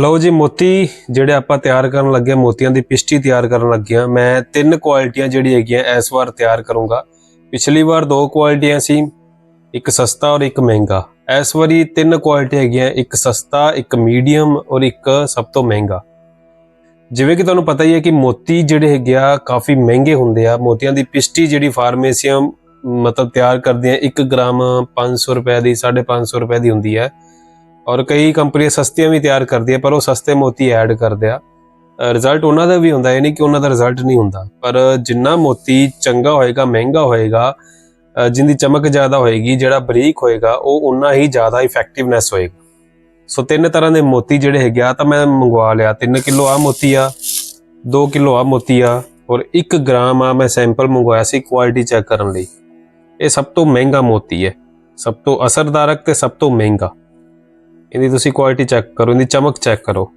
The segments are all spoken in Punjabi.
ਲਓ ਜੀ ਮੋਤੀ ਜਿਹੜੇ ਆਪਾਂ ਤਿਆਰ ਕਰਨ ਲੱਗੇ ਹਾਂ, ਮੋਤੀਆਂ ਦੀ ਪਿਸ਼ਟੀ ਤਿਆਰ ਕਰਨ ਲੱਗੇ ਹਾਂ। ਮੈਂ ਤਿੰਨ ਕੁਆਲਿਟੀਆਂ ਜਿਹੜੀ ਹੈਗੀਆਂ ਇਸ ਵਾਰ ਤਿਆਰ ਕਰੂੰਗਾ। ਪਿਛਲੀ ਵਾਰ ਦੋ ਕੁਆਲਿਟੀਆਂ ਸੀ ਇੱਕ ਸਸਤਾ ਔਰ ਇੱਕ ਮਹਿੰਗਾ। ਇਸ ਵਾਰੀ ਤਿੰਨ ਕੁਆਲਿਟੀ ਹੈਗੀਆਂ ਇੱਕ ਸਸਤਾ ਇੱਕ ਮੀਡੀਅਮ ਔਰ ਇੱਕ ਸਭ ਤੋਂ ਮਹਿੰਗਾ। ਜਿਵੇਂ ਕਿ ਤੁਹਾਨੂੰ ਪਤਾ ਹੀ ਹੈ ਕਿ ਮੋਤੀ ਜਿਹੜੇ ਹੈਗੇ ਆ ਕਾਫੀ ਮਹਿੰਗੇ ਹੁੰਦੇ ਆ। ਮੋਤੀਆਂ ਦੀ ਪਿਸ਼ਟੀ ਜਿਹੜੀ ਫਾਰਮੇਸੀਆਂ ਮਤਲਬ ਤਿਆਰ ਕਰਦੇ ਕਰਦੀਆਂ 1 ਗ੍ਰਾਮ 500 ਰੁਪਏ ਦੀ 550 ਰੁਪਏ ਦੀ ਹੁੰਦੀ ਹੈ। ਔਰ ਕਈ ਕੰਪਨੀਆਂ ਸਸਤੀਆਂ ਵੀ ਤਿਆਰ ਕਰਦੀ ਹੈ ਪਰ ਉਹ ਸਸਤੇ ਮੋਤੀ ਐਡ ਕਰਦੇ ਆ। ਰਿਜ਼ਲਟ ਉਹਨਾਂ ਦਾ ਵੀ ਹੁੰਦਾ ਇਹ ਨਹੀਂ ਕਿ ਉਹਨਾਂ ਦਾ ਰਿਜ਼ਲਟ ਨਹੀਂ ਹੁੰਦਾ। ਪਰ ਜਿੰਨਾ ਮੋਤੀ ਚੰਗਾ ਹੋਏਗਾ ਮਹਿੰਗਾ ਹੋਏਗਾ ਅ, ਜਿੰਦੀ ਚਮਕ ਜ਼ਿਆਦਾ ਹੋਏਗੀ ਜਿਹੜਾ ਬਰੀਕ ਹੋਏਗਾ ਉਹ ਉਨਾ ਹੀ ਜ਼ਿਆਦਾ ਇਫੈਕਟਿਵਨੈਸ ਹੋਏਗਾ। ਸੋ ਤਿੰਨ ਤਰ੍ਹਾਂ ਦੇ ਮੋਤੀ ਜਿਹੜੇ ਹੈਗੇ ਆ ਤਾਂ ਮੈਂ ਮੰਗਵਾ ਲਿਆ। 3 ਕਿਲੋ ਆ ਮੋਤੀ ਆ 2 ਕਿਲੋ ਆ ਮੋਤੀ ਆ ਔਰ 1 ਗ੍ਰਾਮ ਆ ਮੈਂ ਸੈਂਪਲ ਮੰਗਵਾਇਆ ਸੀ ਕੁਆਲਿਟੀ ਚੈੱਕ ਕਰਨ ਲਈ। ਇਹ ਸਭ ਤੋਂ ਮਹਿੰਗਾ ਮੋਤੀ ਹੈ ਸਭ ਤੋਂ ਅਸਰਦਾਰਕ ਤੇ ਸਭ ਤੋਂ ਮਹਿੰਗਾ। ਇਹਦੀ ਤੁਸੀਂ ਕੁਆਲਿਟੀ ਚੈੱਕ ਕਰੋ ਇਹਦੀ ਚਮਕ ਚੈੱਕ ਕਰੋ।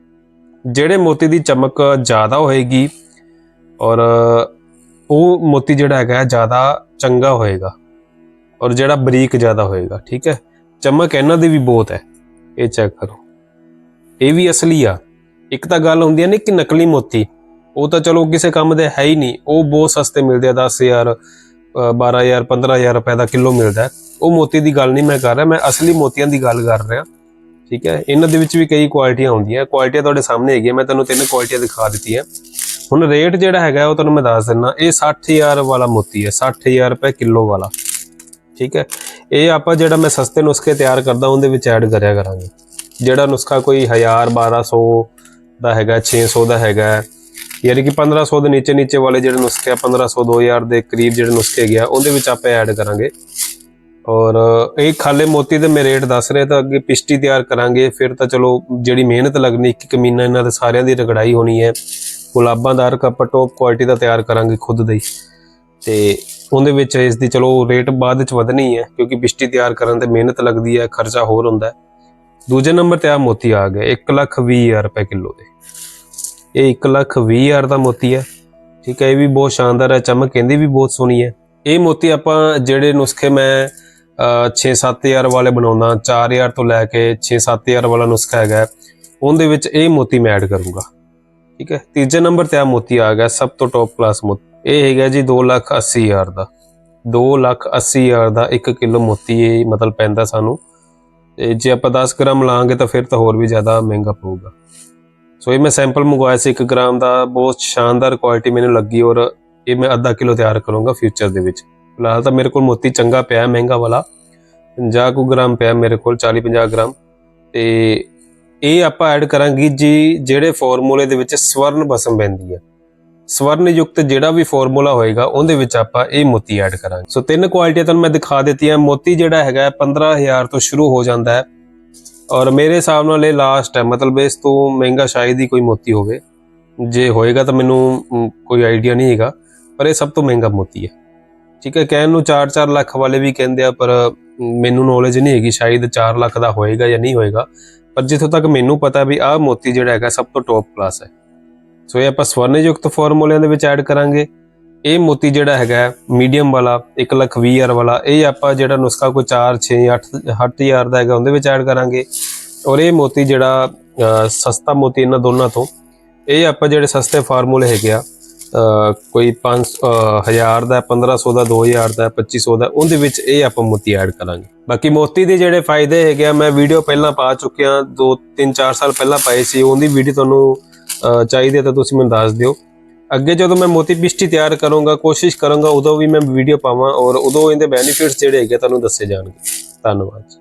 ਜਿਹੜੇ ਮੋਤੀ ਦੀ ਚਮਕ ਜ਼ਿਆਦਾ ਹੋਏਗੀ ਔਰ ਉਹ ਮੋਤੀ ਜਿਹੜਾ ਹੈਗਾ ਜ਼ਿਆਦਾ ਚੰਗਾ ਹੋਏਗਾ ਔਰ ਜਿਹੜਾ ਬਰੀਕ ਜ਼ਿਆਦਾ ਹੋਏਗਾ ਠੀਕ ਹੈ? ਚਮਕ ਇਹਨਾਂ ਦੀ ਵੀ ਬਹੁਤ ਹੈ ਇਹ ਚੈੱਕ ਕਰੋ। ਇਹ ਵੀ ਅਸਲੀ ਆ। ਇੱਕ ਤਾਂ ਗੱਲ ਹੁੰਦੀ ਹੈ ਨਾ ਕਿ ਨਕਲੀ ਮੋਤੀ ਉਹ ਤਾਂ ਚਲੋ ਕਿਸੇ ਕੰਮ ਦੇ ਹੈ ਹੀ ਨਹੀਂ। ਉਹ ਬਹੁਤ ਸਸਤੇ ਮਿਲਦੇ ਆ 10000 ਅ, 12000 15000 ਰੁਪਏ ਦਾ ਕਿਲੋ ਮਿਲਦਾ ਉਹ ਮੋਤੀ ਦੀ ਗੱਲ ਨਹੀਂ ਮੈਂ ਕਰ ਰਿਹਾ ਮੈਂ ਅਸਲੀ ਮੋਤੀਆਂ ਦੀ ਗੱਲ ਕਰ ਰਿਹਾ। ਠੀਕ ਹੈ। ਇਹਨਾਂ ਦੇ ਵਿੱਚ ਵੀ ਕਈ ਕੁਆਲਿਟੀਆਂ ਹੁੰਦੀਆਂ ਕੁਆਲਿਟੀਆਂ ਤੁਹਾਡੇ ਸਾਹਮਣੇ ਹੈਗੀਆਂ। ਮੈਂ ਤੁਹਾਨੂੰ ਤਿੰਨ ਕੁਆਲਿਟੀਆਂ ਦਿਖਾ ਦਿੱਤੀਆਂ। ਹੁਣ ਰੇਟ ਜਿਹੜਾ ਹੈਗਾ, ਉਹ ਤੁਹਾਨੂੰ ਮੈਂ ਦੱਸ ਦਿੰਦਾ ਇਹ 60000 ਵਾਲਾ ਮੋਤੀ ਹੈ। 60000 ਰੁਪਏ ਕਿਲੋ ਵਾਲਾ। ਠੀਕ ਹੈ। ਇਹ ਆਪਾਂ ਜਿਹੜਾ ਮੈਂ ਸਸਤੇ ਨੁਸਖੇ ਤਿਆਰ ਕਰਦਾ, ਉਹਦੇ ਵਿੱਚ ਐਡ ਕਰਿਆ ਕਰਾਂਗੇ। ਜਿਹੜਾ ਨੁਸਖਾ ਕੋਈ 1000 1200 ਦਾ ਹੈਗਾ 600 ਦਾ ਹੈਗਾ। ਯਾਨੀ ਕਿ 1500 ਦੇ ਨੀਚੇ ਨੀਚੇ ਵਾਲੇ ਜਿਹੜੇ ਨੁਸਖੇ ਆ 1500 2000 ਦੇ ਕਰੀਬ ਜਿਹੜੇ ਨੁਸਖੇ ਗਿਆ ਉਹਦੇ ਵਿੱਚ ਆਪਾਂ ਐਡ ਕਰਾਂਗੇ। ਔਰ ਇਹ ਖਾਲੇ ਮੋਤੀ ਦੇ ਮੈਂ ਰੇਟ ਦੱਸ ਰਿਹਾ ਤਾਂ ਅੱਗੇ ਪਿਸ਼ਟੀ ਤਿਆਰ ਕਰਾਂਗੇ, ਫਿਰ ਤਾਂ ਚਲੋ ਜਿਹੜੀ ਮਿਹਨਤ ਲੱਗਣੀ, ਇੱਕ ਇੱਕ ਮਹੀਨਾ ਇਹਨਾਂ ਦੇ ਸਾਰਿਆਂ ਦੀ ਰਗੜਾਈ ਹੋਣੀ ਹੈ। ਗੁਲਾਬਾਂ ਦਾ ਹਰਕ ਆਪਾਂ ਟੌਪ ਕੁਆਲਿਟੀ ਦਾ ਤਿਆਰ ਕਰਾਂਗੇ ਖੁਦ ਦਾ ਹੀ। ਤੇ ਉਹਦੇ ਵਿੱਚ ਇਸ ਦੀ ਚਲੋ ਰੇਟ ਬਾਅਦ ਵਿੱਚ ਵਧਣੀ ਹੈ, ਕਿਉਂਕਿ ਪਿਸ਼ਟੀ ਤਿਆਰ ਕਰਨ ਤੇ ਮਿਹਨਤ ਲੱਗਦੀ ਹੈ, ਖਰਚਾ ਹੋਰ ਹੁੰਦਾ ਹੈ। ਦੂਜੇ ਨੰਬਰ ਤੇ ਆ ਮੋਤੀ ਆ ਗਿਆ 1 ਲੱਖ 20 ਹਜ਼ਾਰ ਰੁਪਏ ਕਿਲੋ ਦੇ। ਇਹ 1 ਲੱਖ 20 ਹਜ਼ਾਰ ਦਾ ਮੋਤੀ ਹੈ, ਠੀਕ ਹੈ, ਇਹ ਵੀ ਬਹੁਤ ਸ਼ਾਨਦਾਰ ਹੈ, ਚਮਕ ਕਹਿੰਦੀ ਵੀ ਬਹੁਤ ਸੋਹਣੀ ਹੈ। ਇਹ ਮੋਤੀ ਆਪਾਂ ਜਿਹੜੇ ਨੁਸਖੇ ਮੈਂ 6-7000 ਵਾਲੇ ਬਣਾਉਣਾ 4000 ਤੋਂ ਲੈ ਕੇ 6-7000 ਵਾਲਾ ਨੁਸਖਾ ਹੈਗਾ ਉਹਦੇ ਵਿੱਚ ਇਹ ਮੋਤੀ ਮੈਂ ਐਡ ਕਰੂੰਗਾ। ਠੀਕ ਹੈ? ਤੀਜੇ ਨੰਬਰ ਤੇ ਆ ਮੋਤੀ ਆ ਗਿਆ, ਸਭ ਤੋਂ ਟੌਪ ਕਲਾਸ ਮੋਤੀ। ਇਹ ਹੈਗਾ ਜੀ 280000 ਦਾ। 280000 ਦਾ 1 ਕਿਲੋ ਮੋਤੀ ਇਹ ਮਤਲਬ ਪੈਂਦਾ ਸਾਨੂੰ। ਤੇ ਜੇ ਆਪਾਂ 10 ਗ੍ਰਾਮ ਲਾਂਗੇ ਤਾਂ ਫਿਰ ਤਾਂ ਹੋਰ ਵੀ ਜ਼ਿਆਦਾ ਮਹਿੰਗਾ ਪਊਗਾ। ਸੋ ਇਹ ਮੈਂ ਸੈਂਪਲ ਮੰਗਵਾਇਆ ਸੀ 1 ਗ੍ਰਾਮ ਦਾ, ਬਹੁਤ ਸ਼ਾਨਦਾਰ ਕੁਆਲਿਟੀ ਮੈਨੂੰ ਲੱਗੀ ਔਰ ਇਹ ਮੈਂ ਅੱਧਾ ਕਿਲੋ ਤਿਆਰ ਕਰੂੰਗਾ ਫਿਊਚਰ ਦੇ ਵਿੱਚ। ਫਿਲਹਾਲ ਤਾਂ ਮੇਰੇ ਕੋਲ ਮੋਤੀ ਚੰਗਾ ਪਿਆ, ਮਹਿੰਗਾ ਵਾਲਾ। 50 ਕੁ ਗ੍ਰਾਮ ਪਿਆ ਮੇਰੇ ਕੋਲ 40 50 ਗ੍ਰਾਮ। ਤੇ ਇਹ ਆਪਾਂ ਐਡ ਕਰਾਂਗੇ ਜੀ, ਜਿਹੜੇ ਫਾਰਮੂਲੇ ਦੇ ਵਿੱਚ ਸਵਰਨ ਬਸਮ ਪੈਂਦੀ ਹੈ ਸਵਰਨ ਯੁਕਤ ਜਿਹੜਾ ਵੀ ਫਾਰਮੂਲਾ ਹੋਏਗਾ, ਉਹਦੇ ਵਿੱਚ ਆਪਾਂ ਇਹ ਮੋਤੀ ਐਡ ਕਰਾਂਗੇ। ਸੋ ਤਿੰਨ ਕੁਆਲਿਟੀਆਂ ਤੁਹਾਨੂੰ ਮੈਂ ਦਿਖਾ ਦਿੱਤੀਆਂ। ਮੋਤੀ ਜਿਹੜਾ ਹੈਗਾ ਹੈ 15000 ਤੋਂ ਸ਼ੁਰੂ ਹੋ ਜਾਂਦਾ ਹੈ। ਔਰ ਮੇਰੇ ਹਿਸਾਬ ਨਾਲ ਇਹ ਲਾਸਟ ਹੈ। ਮਤਲਬ ਇਸ ਤੋਂ ਮਹਿੰਗਾ ਸ਼ਾਇਦ ਹੀ ਕੋਈ ਮੋਤੀ ਹੋਵੇ। ਜੇ ਹੋਏਗਾ ਤਾਂ ਮੈਨੂੰ ਕੋਈ ਆਈਡੀਆ ਨਹੀਂ ਹੈਗਾ। ਪਰ ਇਹ ਸਭ ਤੋਂ ਮਹਿੰਗਾ ਮੋਤੀ ਹੈ। ਠੀਕ ਹੈ, ਕਹਿਣ ਨੂੰ 4-4 ਲੱਖ ਵਾਲੇ ਵੀ ਕਹਿੰਦੇ ਆ, ਪਰ ਮੈਨੂੰ ਨੌਲੇਜ ਨਹੀਂ ਹੈਗੀ, ਸ਼ਾਇਦ 4 ਲੱਖ ਦਾ ਹੋਏਗਾ ਜਾਂ ਨਹੀਂ ਹੋਏਗਾ। ਪਰ ਜਿੱਥੋਂ ਤੱਕ ਮੈਨੂੰ ਪਤਾ ਵੀ ਆਹ ਮੋਤੀ ਜਿਹੜਾ ਹੈਗਾ, ਸਭ ਤੋਂ ਟੌਪ ਕਲਾਸ ਹੈ। ਸੋ ਇਹ ਆਪਾਂ ਸਵਰਨਯੁਕਤ ਫਾਰਮੂਲਿਆਂ ਦੇ ਵਿੱਚ ਐਡ ਕਰਾਂਗੇ। ਇਹ ਮੋਤੀ ਜਿਹੜਾ ਹੈਗਾ ਮੀਡੀਅਮ ਵਾਲਾ 1 ਲੱਖ 20 ਹਜ਼ਾਰ ਵਾਲਾ, ਇਹ ਆਪਾਂ ਜਿਹੜਾ ਨੁਸਖਾ ਕੋਈ 4 6 8 8000 ਦਾ ਹੈਗਾ, ਉਹਦੇ ਵਿੱਚ ਐਡ ਕਰਾਂਗੇ। ਔਰ ਇਹ ਮੋਤੀ ਜਿਹੜਾ ਸਸਤਾ ਮੋਤੀ ਇਹਨਾਂ ਦੋਨਾਂ ਤੋਂ, ਇਹ ਆਪਾਂ ਜਿਹੜੇ ਸਸਤੇ ਫਾਰਮੂਲੇ ਹੈਗੇ ਆ ਕੋਈ 5 1000 ਦਾ 1500 ਦਾ 2000 ਦਾ 2500 ਦਾ, ਉਹਦੇ ਵਿੱਚ ਇਹ ਆਪਾਂ ਮੋਤੀ ਐਡ ਕਰਾਂਗੇ। ਬਾਕੀ ਮੋਤੀ ਦੇ ਜਿਹੜੇ ਫਾਇਦੇ ਹੈਗੇ ਆ, ਮੈਂ ਵੀਡੀਓ ਪਹਿਲਾਂ ਪਾ ਚੁੱਕਿਆ 2 3 4 ਸਾਲ ਪਹਿਲਾਂ ਪਾਈ ਸੀ, ਉਹਦੀ ਵੀਡੀਓ ਤੁਹਾਨੂੰ ਚਾਹੀਦੀ ਹੈ ਤਾਂ ਤੁਸੀਂ ਮੈਨੂੰ ਦੱਸ ਦਿਓ। ਅੱਗੇ ਜਦੋਂ ਮੈਂ ਮੋਤੀ ਪਿਸ਼ਟੀ ਤਿਆਰ ਕਰੂੰਗਾ, ਕੋਸ਼ਿਸ਼ ਕਰਾਂਗਾ, ਉਦੋਂ ਵੀ ਮੈਂ ਵੀਡੀਓ ਪਾਵਾਂ ਔਰ ਉਦੋਂ ਇਹਦੇ ਬੈਨੀਫਿਟਸ ਜਿਹੜੇ ਹੈਗੇ ਤੁਹਾਨੂੰ ਦੱਸੇ ਜਾਣਗੇ। ਧੰਨਵਾਦ